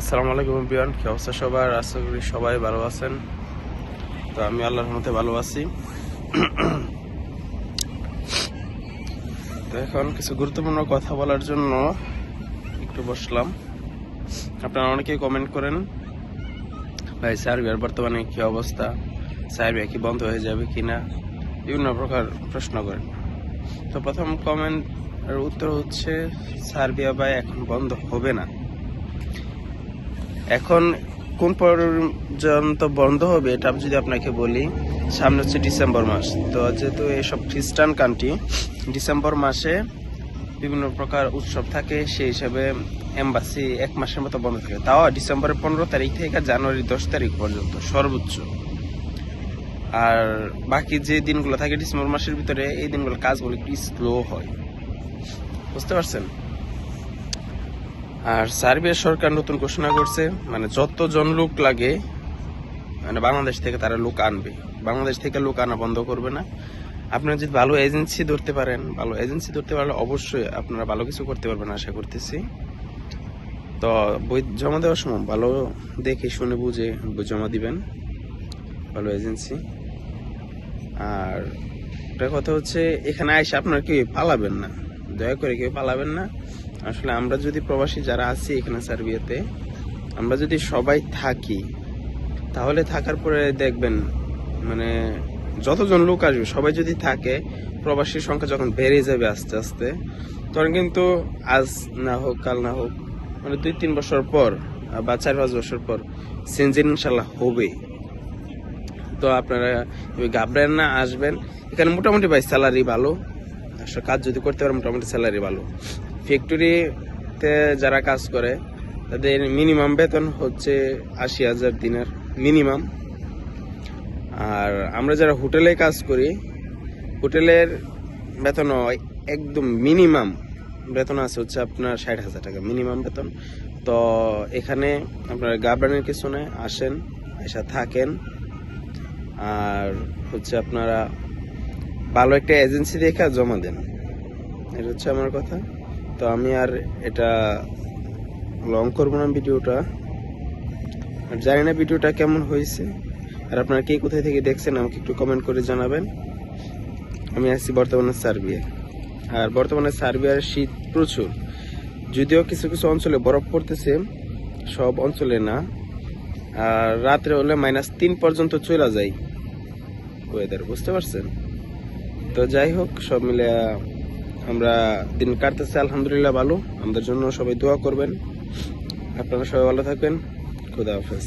আসসালামু আলাইকুম বিয়ান কি অবস্থা সবার? আশা করি সবাই ভালো আছেন। তো আমি আল্লাহর মতে ভালো আছি। তো এখন কিছু গুরুত্বপূর্ণ কথা বলার জন্য একটু বসলাম। আপনারা অনেকেই কমেন্ট করেন, ভাই, সার্বিয়ার বর্তমানে কি অবস্থা? সার্বিয়া কি বন্ধ হয়ে যাবে কিনা? বিভিন্ন প্রকার প্রশ্ন করেন। তো প্রথম কমেন্ট উত্তর হচ্ছে, সার্বিয়া ভাই, এখন বন্ধ হবে না। এখন কোন পর্যন্ত বন্ধ হবে এটা আমি যদি আপনাকে বলি, সামনে হচ্ছে ডিসেম্বর মাস। তো যেহেতু এসব খ্রিস্টান কান্ট্রি, ডিসেম্বর মাসে বিভিন্ন প্রকার উৎসব থাকে, সেই হিসাবে এম্বাসি এক মাসের মতো বন্ধ থাকে। তাও ডিসেম্বরের পনেরো তারিখ থেকে জানুয়ারি দশ তারিখ পর্যন্ত সর্বোচ্চ। আর বাকি যে দিনগুলো থাকে ডিসেম্বর মাসের ভিতরে, এই দিনগুলো কাজগুলো একটু স্লো হয়। বুঝতে পারছেন? আর সার্বিয়া সরকার নতুন ঘোষণা করছে মানে যতজন লোক লাগে মানে বাংলাদেশ থেকে তারা লোক আনবে। বাংলাদেশ থেকে লোক আনা বন্ধ করবে না। আপনারা যদি ভালো এজেন্সি ধরতে পারেন, ভালো এজেন্সি ধরতে পারলে অবশ্যই আপনারা ভালো কিছু করতে পারবেন আশা করতেছি। তো বই জমা দেওয়ার সময় ভালো দেখে শুনে বুঝে জমা দিবেন, ভালো এজেন্সি। আর একটা কথা হচ্ছে, এখানে আইসা আপনারা কেউ পালাবেন না। দয়া করে কেউ পালাবেন না। আসলে আমরা যদি প্রবাসী যারা আছি এখানে সার্বিয়াতে, আমরা যদি সবাই থাকি, তাহলে থাকার পরে দেখবেন মানে যতজন লোক আসবে, সবাই যদি থাকে, প্রবাসীর সংখ্যা যখন বেড়ে যাবে আস্তে আস্তে, তখন কিন্তু আজ না হোক, কাল না হোক মানে দুই তিন বছর পর, বা চার পাঁচ বছর পর চেঞ্জ ইনশাল্লাহ হবে তো আপনারা ওই ঘাবড়েন না, আসবেন। এখানে মোটামুটি ভাই স্যালারি ভালো। আসলে কাজ যদি করতে পারেন, মোটামুটি স্যালারি ভালো। ফ্যাক্টরিতে যারা কাজ করে, তাদের মিনিমাম বেতন হচ্ছে আশি হাজার দিনের মিনিমাম আর আমরা যারা হোটেলে কাজ করি, হোটেলের বেতন একদম মিনিমাম বেতন আছে হচ্ছে আপনার ষাট হাজার টাকা মিনিমাম বেতন। তো এখানে আপনার গাবরানের কিছু নেই আসেন, এসে থাকেন। আর হচ্ছে আপনারা ভালো একটা এজেন্সি দেখে জমা দেন। এটা হচ্ছে আমার কথা। তো আমি আর এটা লং করব না ভিডিওটা। আর জানি না ভিডিওটা কেমন হয়েছে। আর আপনারা কে কোথায় থেকে দেখছেন আমাকে একটু কমেন্ট করে জানাবেন। আমি আসছি বর্তমানে সার্বিয়া। আর বর্তমানে সার্বিয়ার শীত প্রচুর। যদিও কিছু কিছু অঞ্চলে বরফ পড়তেছে, সব অঞ্চলে না। আর রাত্রে হলে মাইনাস তিন পর্যন্ত চলে যায়। ওয়েদার বুঝতে পারছেন? তো যাই হোক, সব মিলে আমরা দিন কাটতেছি, আলহামদুলিল্লাহ ভালো। আমাদের জন্য সবাই দোয়া করবেন। আপনারা সবাই ভালো থাকবেন। খুদা হাফেজ।